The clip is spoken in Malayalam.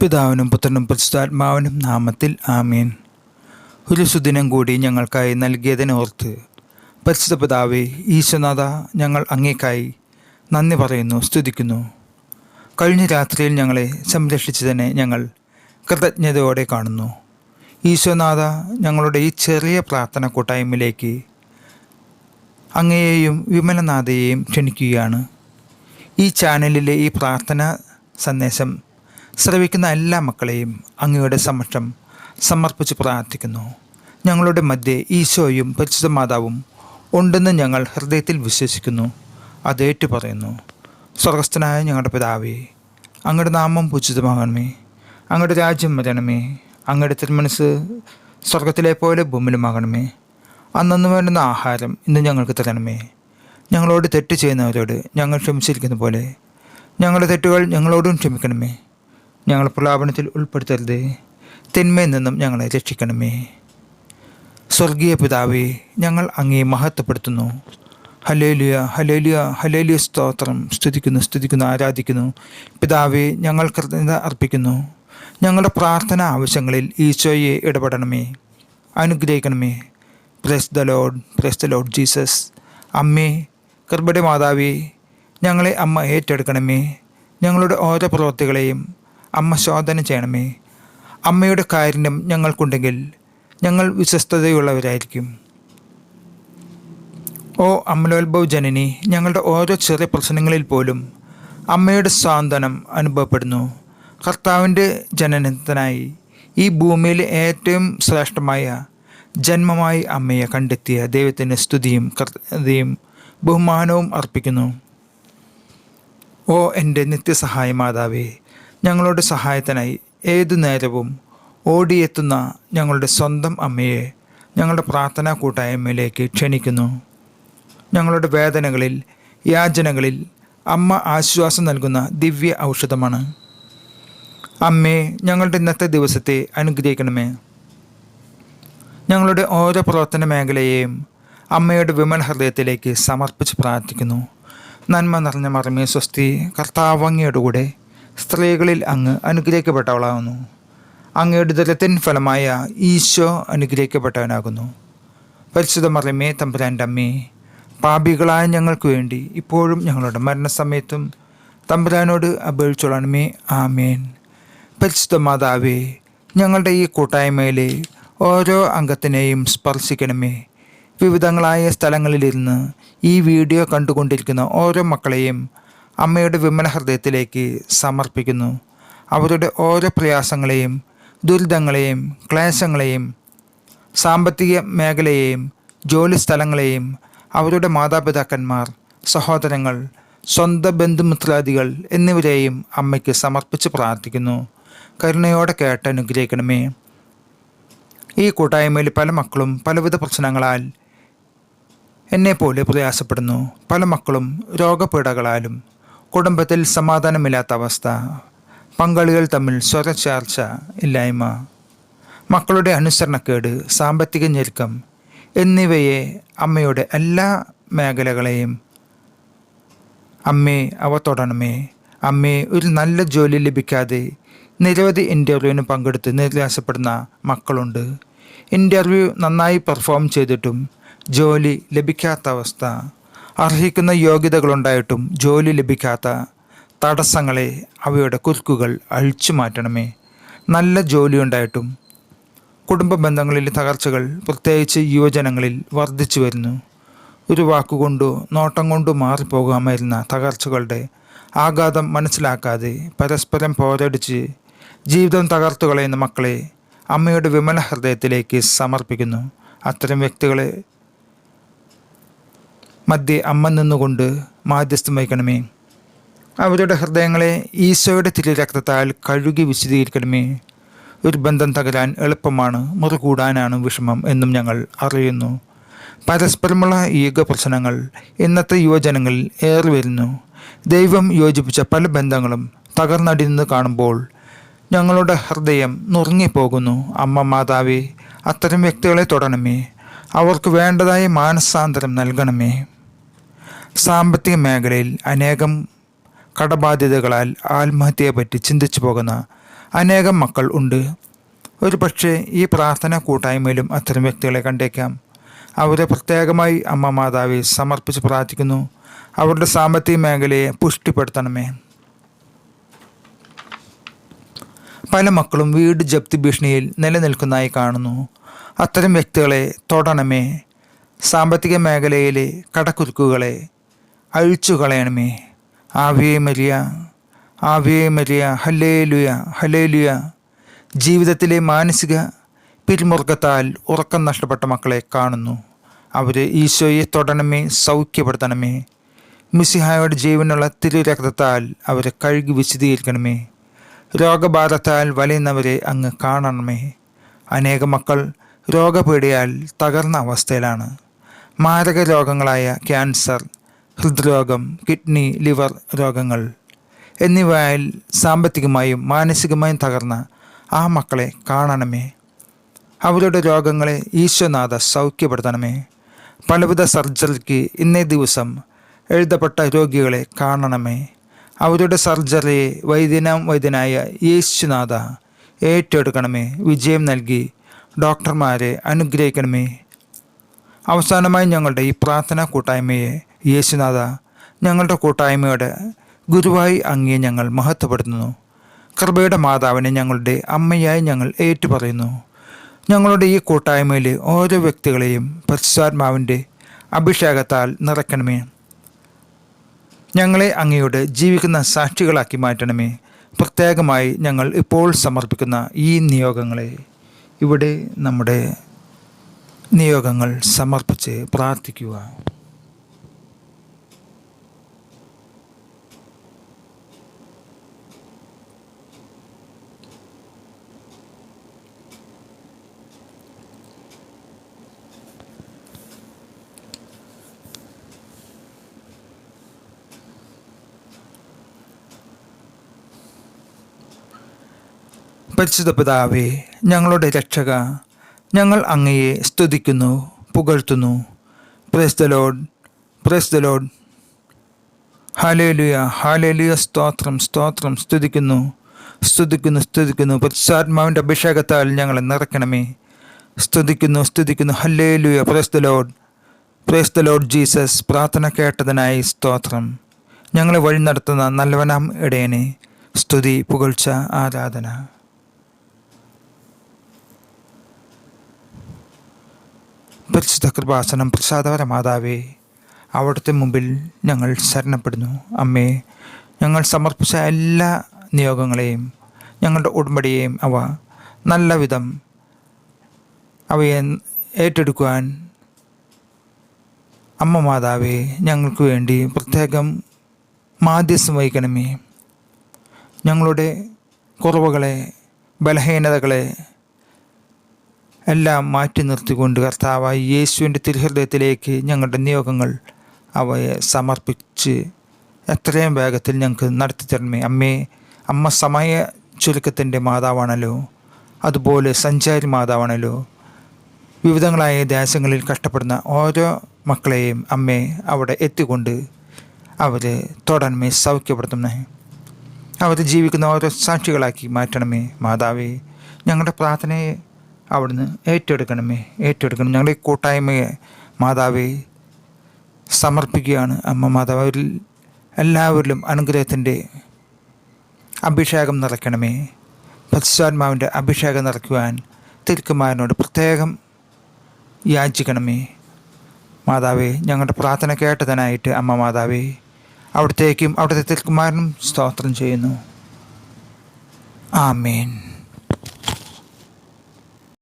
പിതാവിനും പുത്രനും പരിശുദ്ധാത്മാവിനും നാമത്തിൽ ആമീൻ. ഒരു സുദിനം കൂടി ഞങ്ങൾക്കായി നൽകിയതിനോർത്ത് പരിശുദ്ധ പിതാവെ ഈശ്വനാഥ ഞങ്ങൾ അങ്ങേക്കായി നന്ദി പറയുന്നു സ്തുതിക്കുന്നു. കഴിഞ്ഞ രാത്രിയിൽ ഞങ്ങളെ സംരക്ഷിച്ചതിനെ ഞങ്ങൾ കൃതജ്ഞതയോടെ കാണുന്നു. ഈശ്വനാഥ ഞങ്ങളുടെ ഈ ചെറിയ പ്രാർത്ഥന കൂട്ടായ്മയിലേക്ക് അങ്ങയെയും വിമലനാഥയെയും ക്ഷണിക്കുകയാണ്. ഈ ചാനലിലെ ഈ പ്രാർത്ഥന സന്ദേശം ശ്രവിക്കുന്ന എല്ലാ മക്കളെയും അങ്ങയുടെ സമക്ഷം സമർപ്പിച്ച് പ്രാർത്ഥിക്കുന്നു. ഞങ്ങളുടെ മധ്യേ ഈശോയും പരിശുദ്ധ മാതാവും ഉണ്ടെന്ന് ഞങ്ങൾ ഹൃദയത്തിൽ വിശ്വസിക്കുന്നു. അതേറ്റു പറയുന്നു സ്വർഗസ്ഥനായ ഞങ്ങളുടെ പിതാവേ അങ്ങയുടെ നാമം പൂജിതമാകണമേ. അങ്ങയുടെ രാജ്യം വരണമേ. അങ്ങയുടെ തിരുമനസ് സ്വർഗത്തിലെ പോലെ ഭൂമിലുമാകണമേ അന്നു വേണ്ടുന്ന ആഹാരം ഇന്ന് ഞങ്ങൾക്ക് തരണമേ. ഞങ്ങളോട് തെറ്റ് ചെയ്യുന്നവരോട് ഞങ്ങൾ ക്ഷമിച്ചിരിക്കുന്ന പോലെ ഞങ്ങളുടെ തെറ്റുകൾ ഞങ്ങളോടും ക്ഷമിക്കണമേ. ഞങ്ങൾ പ്രലാപനത്തിൽ ഉൾപ്പെടുത്തരുത്. തിന്മയിൽ നിന്നും ഞങ്ങളെ രക്ഷിക്കണമേ. സ്വർഗീയ പിതാവേ ഞങ്ങൾ അങ്ങേ മഹത്വപ്പെടുത്തുന്നു. ഹലേലിയ ഹലേലിയ ഹലേലിയ സ്തോത്രം. സ്തുതിക്കുന്നു സ്തുതിക്കുന്നു ആരാധിക്കുന്നു. പിതാവെ ഞങ്ങൾ കൃതജ്ഞത അർപ്പിക്കുന്നു. ഞങ്ങളുടെ പ്രാർത്ഥന ആവശ്യങ്ങളിൽ ഈശോയെ ഇടപെടണമേ. അനുഗ്രഹിക്കണമേ. Praise the Lord praise the Lord Jesus അമ്മേ കൃപയുടെ മാതാവേ ഞങ്ങളെ അമ്മ ഏറ്റെടുക്കണമേ. ഞങ്ങളുടെ ഓരോ പ്രവൃത്തികളെയും അമ്മ ശോധന ചെയ്യണമേ. അമ്മയുടെ കാരുണ്യം ഞങ്ങൾക്കുണ്ടെങ്കിൽ ഞങ്ങൾ വിശ്വസ്തതയുള്ളവരായിരിക്കും. ഓ അമലോത്ഭവ് ജനനി ഞങ്ങളുടെ ഓരോ ചെറിയ പ്രശ്നങ്ങളിൽ പോലും അമ്മയുടെ സാന്ത്വനം അനുഭവപ്പെടുന്നു. കർത്താവിന്റെ ജനനത്തിനായി ഈ ഭൂമിയിലെ ഏറ്റവും ശ്രേഷ്ഠമായ ജന്മമായി അമ്മയെ കണ്ടെത്തിയ ദൈവത്തിന് സ്തുതിയും കൃതയും ബഹുമാനവും അർപ്പിക്കുന്നു. ഓ എന്റെ നിത്യസഹായ മാതാവേ ഞങ്ങളുടെ സഹായത്തിനായി ഏതു നേരവും ഓടിയെത്തുന്ന ഞങ്ങളുടെ സ്വന്തം അമ്മയെ ഞങ്ങളുടെ പ്രാർത്ഥനാ കൂട്ടായ്മയിലേക്ക് ക്ഷണിക്കുന്നു. ഞങ്ങളുടെ വേദനകളിൽ യാചനകളിൽ അമ്മ ആശ്വാസം നൽകുന്ന ദിവ്യ ഔഷധമാണ്. അമ്മേ ഞങ്ങളുടെ ഇന്നത്തെ ദിവസത്തെ അനുഗ്രഹിക്കണമേ. ഞങ്ങളുടെ ഓരോ പ്രവർത്തന മേഖലയെയും അമ്മയുടെ വിമൽ ഹൃദയത്തിലേക്ക് സമർപ്പിച്ച് പ്രാർത്ഥിക്കുന്നു. നന്മ നിറഞ്ഞ മറമേ സ്വസ്തി കർത്താവങ്ങയുടെ കൂടെ സ്ത്രീകളിൽ അങ്ങ് അനുഗ്രഹിക്കപ്പെട്ടവളാകുന്നു. അങ്ങയുടെ ദുരത്തിൻ ഫലമായ ഈശോ അനുഗ്രഹിക്കപ്പെട്ടവനാകുന്നു. പരിശുദ്ധ മറിമേ തമ്പുരാന്റെ അമ്മേ പാപികളായ ഞങ്ങൾക്ക് വേണ്ടി ഇപ്പോഴും ഞങ്ങളുടെ മരണസമയത്തും തമ്പുരാനോട് അപേക്ഷിച്ചോളണമേ. ആമേൻ. പരിശുദ്ധ മാതാവേ ഞങ്ങളുടെ ഈ കൂട്ടായ്മയിലെ ഓരോ അംഗത്തിനെയും സ്പർശിക്കണമേ. വിവിധങ്ങളായ സ്ഥലങ്ങളിലിരുന്ന് ഈ വീഡിയോ കണ്ടുകൊണ്ടിരിക്കുന്ന ഓരോ മക്കളെയും അമ്മയുടെ വിമല ഹൃദയത്തിലേക്ക് സമർപ്പിക്കുന്നു. അവരുടെ ഓരോ പ്രയാസങ്ങളെയും ദുരിതങ്ങളെയും ക്ലേശങ്ങളെയും സാമ്പത്തിക മേഖലയെയും ജോലി സ്ഥലങ്ങളെയും അവരുടെ മാതാപിതാക്കന്മാർ സഹോദരങ്ങൾ സ്വന്തം ബന്ധുമിത്രാദികൾ എന്നിവരെയും അമ്മയ്ക്ക് സമർപ്പിച്ച് പ്രാർത്ഥിക്കുന്നു. കരുണയോടെ കേട്ട് അനുഗ്രഹിക്കണമേ. ഈ കൂട്ടായ്മയിൽ പല മക്കളും പലവിധ പ്രശ്നങ്ങളാൽ എന്നെപ്പോലെ പ്രയാസപ്പെടുന്നു. പല മക്കളും രോഗപീഠകളാലും കുടുംബത്തിൽ സമാധാനമില്ലാത്ത അവസ്ഥ. പങ്കാളികൾ തമ്മിൽ സ്വരചേർച്ച ഇല്ലായ്മ. മക്കളുടെ അനുസരണക്കേട് സാമ്പത്തിക ഞെരുക്കം എന്നിവയെ അമ്മയുടെ എല്ലാ മേഖലകളെയും അമ്മേ അവ തൊടണമേ. അമ്മേ ഒരു നല്ല ജോലി ലഭിക്കാതെ നിരവധി ഇന്റർവ്യൂവിന് പങ്കെടുത്ത് നിരാശപ്പെടുന്ന മക്കളുണ്ട്. ഇന്റർവ്യൂ നന്നായി പെർഫോം ചെയ്തിട്ടും ജോലി ലഭിക്കാത്ത അവസ്ഥ. അർഹിക്കുന്ന യോഗ്യതകളുണ്ടായിട്ടും ജോലി ലഭിക്കാത്ത തടസ്സങ്ങളെ അവയുടെ കുരുക്കുകൾ അഴിച്ചു മാറ്റണമേ. നല്ല ജോലി ഉണ്ടായിട്ടും കുടുംബ ബന്ധങ്ങളിലെ തകർച്ചകൾ പ്രത്യേകിച്ച് യുവജനങ്ങളിൽ വർദ്ധിച്ചു വരുന്നു. ഒരു വാക്കുകൊണ്ടോ നോട്ടം കൊണ്ടോ മാറിപ്പോകാമായിരുന്ന തകർച്ചകളുടെ ആഘാതം മനസ്സിലാക്കാതെ പരസ്പരം പോരടിച്ച് ജീവിതം തകർത്തുകളയുന്ന മക്കളെ അമ്മയുടെ വിമല ഹൃദയത്തിലേക്ക് സമർപ്പിക്കുന്നു. അത്തരം വ്യക്തികളെ മധ്യേ അമ്മ നിന്നുകൊണ്ട് മാധ്യസ്ഥം വഹിക്കണമേ. അവരുടെ ഹൃദയങ്ങളെ ഈശോയുടെ തിരുരക്തത്താൽ കഴുകി വിശദീകരിക്കണമേ ഒരു ബന്ധം തകരാൻ എളുപ്പമാണ് മുറികൂടാനാണ് വിഷമം എന്നും ഞങ്ങൾ അറിയുന്നു. പരസ്പരമുള്ള ഈഗ പ്രശ്നങ്ങൾ ഇന്നത്തെ യുവജനങ്ങളിൽ ഏറി വരുന്നു. ദൈവം യോജിപ്പിച്ച പല ബന്ധങ്ങളും തകർന്നടിന്ന് കാണുമ്പോൾ ഞങ്ങളുടെ ഹൃദയം നുറുങ്ങിപ്പോകുന്നു. അമ്മ മാതാവേ അത്തരം വ്യക്തികളെ തൊടണമേ. അവർക്ക് വേണ്ടതായ മാനസാന്തരം നൽകണമേ. സാമ്പത്തിക മേഖലയിൽ അനേകം കടബാധ്യതകളാൽ ആത്മഹത്യയെപ്പറ്റി ചിന്തിച്ചു പോകുന്ന അനേകം മക്കൾ ഉണ്ട്. ഒരു പക്ഷേ ഈ പ്രാർത്ഥന കൂട്ടായ്മയിലും അത്തരം വ്യക്തികളെ കണ്ടേക്കാം. അവരെ പ്രത്യേകമായി അമ്മ മാതാവെ സമർപ്പിച്ച് പ്രാർത്ഥിക്കുന്നു. അവരുടെ സാമ്പത്തിക മേഖലയെ പുഷ്ടിപ്പെടുത്തണമേ. പല മക്കളും വീട് ജപ്തി ഭീഷണിയിൽ നിലനിൽക്കുന്നതായി കാണുന്നു. അത്തരം വ്യക്തികളെ തൊടണമേ. സാമ്പത്തിക മേഖലയിലെ കടക്കുരുക്കുകളെ അഴിച്ചു കളയണമേ. Ave Maria Ave Maria hallelujah hallelujah ജീവിതത്തിലെ മാനസിക പിരിമുറുക്കത്താൽ ഉറക്കം നഷ്ടപ്പെട്ട മക്കളെ കാണുന്നു. അവരെ ഈശോയെ തൊടണമേ സൗഖ്യപ്പെടുത്തണമേ. മിസിഹായുടെ ജീവനുള്ള തിരുരക്തത്താൽ അവരെ കഴുകി വിശദീകരിക്കണമേ രോഗബാധത്താൽ വലയുന്നവരെ അങ്ങ് കാണണമേ. അനേക മക്കൾ രോഗപീഠയാൽ തകർന്ന അവസ്ഥയിലാണ്. മാരക രോഗങ്ങളായ ക്യാൻസർ ഹൃദ്രോഗം കിഡ്നി ലിവർ രോഗങ്ങൾ എന്നിവയിൽ സാമ്പത്തികമായും മാനസികമായും തകർന്ന ആ മക്കളെ കാണണമേ. അവരുടെ രോഗങ്ങളെ ഈശ്വനാഥ സൗഖ്യപ്പെടുത്തണമേ. പലവിധ സർജറിക്ക് ഇന്നേ ദിവസം എഴുതപ്പെട്ട രോഗികളെ കാണണമേ. അവരുടെ സർജറിയെ വൈദ്യനാം വൈദ്യനായ യേശുനാഥ ഏറ്റെടുക്കണമേ. വിജയം നൽകി ഡോക്ടർമാരെ അനുഗ്രഹിക്കണമേ. അവസാനമായി ഞങ്ങളുടെ ഈ പ്രാർത്ഥനാ കൂട്ടായ്മയെ യേശുനാഥ ഞങ്ങളുടെ കൂട്ടായ്മയുടെ ഗുരുവായി അങ്ങേ ഞങ്ങൾ മഹത്വപ്പെടുത്തുന്നു. കൃപയുടെ മാതാവിനെ ഞങ്ങളുടെ അമ്മയായി ഞങ്ങൾ ഏറ്റുപറയുന്നു. ഞങ്ങളുടെ ഈ കൂട്ടായ്മയിലെ ഓരോ വ്യക്തികളെയും പരിശുദ്ധാത്മാവിന്റെ അഭിഷേകത്താൽ നിറയ്ക്കണമേ. ഞങ്ങളെ അങ്ങയുടെ ജീവിക്കുന്ന സാക്ഷികളാക്കി മാറ്റണമേ. പ്രത്യേകമായി ഞങ്ങൾ ഇപ്പോൾ സമർപ്പിക്കുന്ന ഈ നിയോഗങ്ങളെ ഇവിടെ നമ്മുടെ നിയോഗങ്ങൾ സമർപ്പിച്ച് പ്രാർത്ഥിക്കുക. പരിശുദ്ധ പിതാവേ ഞങ്ങളുടെ രക്ഷക ഞങ്ങൾ അങ്ങയെ സ്തുതിക്കുന്നു പുകഴ്ത്തുന്നു. Praise the lord praise the lord hallelujah hallelujah സ്തോത്രം സ്തോത്രം സ്തുതിക്കുന്നു സ്തുതിക്കുന്നു സ്തുതിക്കുന്നു. പരിശുദ്ധാത്മാവിന്റെ അഭിഷേകത്താൽ ഞങ്ങളെ നിറയ്ക്കണമേ. സ്തുതിക്കുന്നു സ്തുതിക്കുന്നു hallelujah praise the lord praise the lord Jesus പ്രാർത്ഥന കേട്ടതിനായി സ്തോത്രം. ഞങ്ങളെ വഴി നടത്തുന്ന നല്ലവനാം ഇടയനെ സ്തുതി പുകഴ്ച ആരാധന. പരിശുദ്ധ കൃപാസനം പ്രസാദപര മാതാവേ അവിടുത്തെ മുമ്പിൽ ഞങ്ങൾ ശരണപ്പെടുന്നു. അമ്മേ ഞങ്ങൾ സമർപ്പിച്ച എല്ലാ നിയോഗങ്ങളെയും ഞങ്ങളുടെ ഉടമ്പടിയെയും അവ നല്ല വിധം അവയെ ഏറ്റെടുക്കുവാൻ അമ്മ മാതാവേ ഞങ്ങൾക്ക് വേണ്ടി പ്രത്യേകം മാധ്യസ്ഥം വഹിക്കണമേ. ഞങ്ങളുടെ കുറവുകളെ ബലഹീനതകളെ എല്ലാം മാറ്റി നിർത്തിക്കൊണ്ട് കർത്താവായി യേശുവിന്റെ തിരുഹൃദയത്തിലേക്ക് ഞങ്ങളുടെ നിയോഗങ്ങൾ അവയെ സമർപ്പിച്ച് എത്രയും വേഗത്തിൽ ഞങ്ങൾക്ക് നടത്തി തരണമേ അമ്മേ അമ്മ സമയ ചുരുക്കത്തിന്റെ മാതാവാണല്ലോ. അതുപോലെ സഞ്ചാരി മാതാവാണല്ലോ. വിവിധങ്ങളായ ദേശങ്ങളിൽ കഷ്ടപ്പെടുന്ന ഓരോ മക്കളെയും അമ്മേ അവിടെ എത്തിക്കൊണ്ട് അവരെ തുടരണമേ സൗഖ്യപ്പെടുത്തണമേ. അവർ ജീവിക്കുന്ന ഓരോ സാക്ഷികളാക്കി മാറ്റണമേ. മാതാവേ ഞങ്ങളുടെ പ്രാർത്ഥനയെ അവിടുന്ന് ഏറ്റെടുക്കണമേ ഏറ്റെടുക്കണം. ഞങ്ങളുടെ ഈ കൂട്ടായ്മയെ മാതാവെ സമർപ്പിക്കുകയാണ് അമ്മ മാതാവിൽ എല്ലാവരിലും അനുഗ്രഹത്തിന്റെ അഭിഷേകം നിറയ്ക്കണമേ പരിശുദ്ധാത്മാവിന്റെ അഭിഷേകം നിറയ്ക്കുവാൻ തിരുക്കുമാരനോട് പ്രത്യേകം യാചിക്കണമേ. മാതാവേ ഞങ്ങളുടെ പ്രാർത്ഥന കേട്ടതിനായിട്ട് അമ്മ മാതാവേ അവിടത്തേക്കും അവിടുത്തെ തിരുക്കുമാരനും സ്തോത്രം ചെയ്യുന്നു. ആമേൻ.